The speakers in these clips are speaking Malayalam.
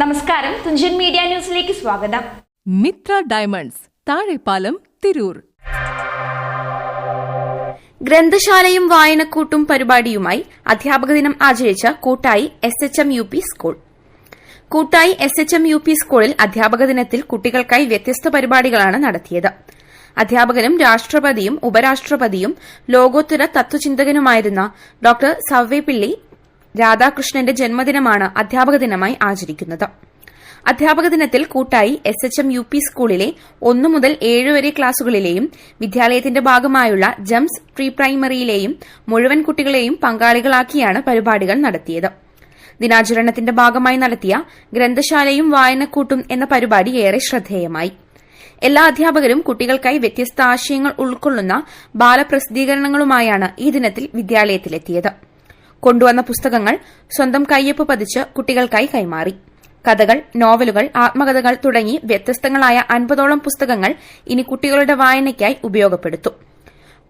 നമസ്കാരം. തുഞ്ചൻ മീഡിയ ന്യൂസിലേക്ക് സ്വാഗതം. മിത്ര ഡയമണ്ട്സ് താഴെപ്പാലം തിരൂർ. ഗ്രന്ഥശാലയും വായനക്കൂട്ടും പരിപാടിയുമായി അധ്യാപക ദിനം ആചരിച്ച Koottayi S H M U P school Koottayi S H M U P സ്കൂളിൽ അധ്യാപക ദിനത്തിൽ കുട്ടികൾക്കായി വ്യത്യസ്ത പരിപാടികളാണ് നടത്തിയത്. അധ്യാപകനും രാഷ്ട്രപതിയും ഉപരാഷ്ട്രപതിയും ലോകോത്തര തത്വചിന്തകനുമായിരുന്ന ഡോക്ടർ സവ്വേപ്പിള്ളി രാധാകൃഷ്ണന്റെ ജന്മദിനമാണ് അധ്യാപക ദിനമായി ആചരിക്കുന്നത്. അധ്യാപക ദിനത്തിൽ Koottayi S H M U P സ്കൂളിലെ ഒന്നു മുതൽ ഏഴ് വരെ ക്ലാസുകളിലെയും വിദ്യാലയത്തിന്റെ ഭാഗമായുള്ള ജംസ് പ്രീ പ്രൈമറിയിലെയും മുഴുവൻ കുട്ടികളെയും പങ്കാളികളാക്കിയാണ് പരിപാടികൾ നടത്തിയത്. ദിനാചരണത്തിന്റെ ഭാഗമായി നടത്തിയ ഗ്രന്ഥശാലയും വായനക്കൂട്ടും എന്ന പരിപാടി ഏറെ ശ്രദ്ധേയമായി. എല്ലാ അധ്യാപകരും കുട്ടികൾക്കായി വ്യത്യസ്ത ആശയങ്ങൾ ഉൾക്കൊള്ളുന്ന ബാലപ്രസിദ്ധീകരണങ്ങളുമായാണ് ഈ ദിനത്തിൽ വിദ്യാലയത്തിലെത്തിയത്. കൊണ്ടുവന്ന പുസ്തകങ്ങൾ സ്വന്തം കയ്യൊപ്പ് പതിച്ച് കുട്ടികൾക്കായി കൈമാറി. കഥകൾ നോവലുകൾ ആത്മകഥകൾ തുടങ്ങി വ്യത്യസ്തങ്ങളായ അൻപതോളം പുസ്തകങ്ങൾ ഇനി കുട്ടികളുടെ വായനയ്ക്കായി ഉപയോഗപ്പെടുത്തും.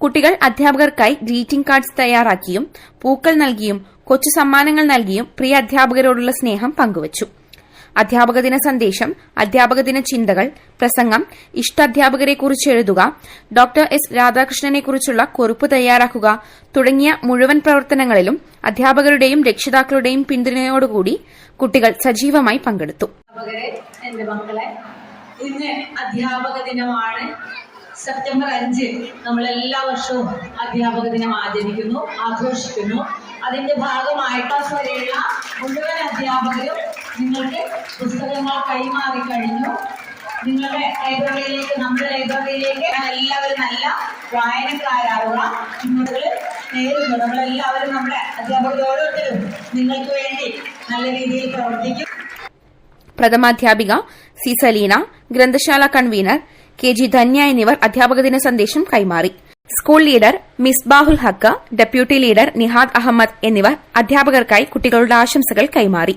കുട്ടികൾ അധ്യാപകർക്കായി ഗ്രീറ്റിംഗ് കാർഡ്സ് തയ്യാറാക്കിയും പൂക്കൾ നൽകിയും കൊച്ചു സമ്മാനങ്ങൾ നൽകിയും പ്രിയ അധ്യാപകരോടുള്ള സ്നേഹം പങ്കുവച്ചു. അധ്യാപക ദിന സന്ദേശം അധ്യാപക ദിന ചിന്തകൾ പ്രസംഗം ഇഷ്ടാധ്യാപകരെക്കുറിച്ച് എഴുതുക ഡോക്ടർ എസ് രാധാകൃഷ്ണനെക്കുറിച്ചുള്ള കുറിപ്പ് തയ്യാറാക്കുക തുടങ്ങിയ മുഴുവൻ പ്രവർത്തനങ്ങളിലും അധ്യാപകരുടെയും രക്ഷിതാക്കളുടെയും പിന്തുണയോടുകൂടി കുട്ടികൾ സജീവമായി പങ്കെടുത്തു. ഇന്ന് അധ്യാപക ദിനമാണ് സെപ്റ്റംബർ അഞ്ച് നമ്മൾ എല്ലാ വർഷവും അധ്യാപക ദിനം ആചരിക്കുന്നു ആഘോഷിക്കുന്നു. അതിന്റെ ഭാഗമായിട്ട് വരെയുള്ള മുഴുവൻ അധ്യാപകരും നിങ്ങൾക്ക് പുസ്തകങ്ങൾ കൈമാറി കഴിഞ്ഞു. നിങ്ങളുടെ ലൈബ്രറിയിലേക്ക് നമ്മുടെ ലൈബ്രറിയിലേക്ക് എല്ലാവരും നല്ല വായനക്കാരാവുക ചുമതകൾ നേരുന്നു നമ്മളെല്ലാവരും നമ്മുടെ അധ്യാപകർ ഓരോരുത്തരും നിങ്ങൾക്ക് വേണ്ടി നല്ല രീതിയിൽ പ്രവർത്തിക്കും. പ്രഥമാധ്യാപിക സി സലീന ഗ്രന്ഥശാല കൺവീനർ കെ ജി ധന്യ എന്നിവർ അധ്യാപക ദിന സന്ദേശം കൈമാറി. School leader miss Bahul Haqqa deputy leader Nihad Ahammed എന്നിവർ അധ്യാപകർക്കായി കുട്ടികളുടെ ആശംസകൾ കൈമാറി.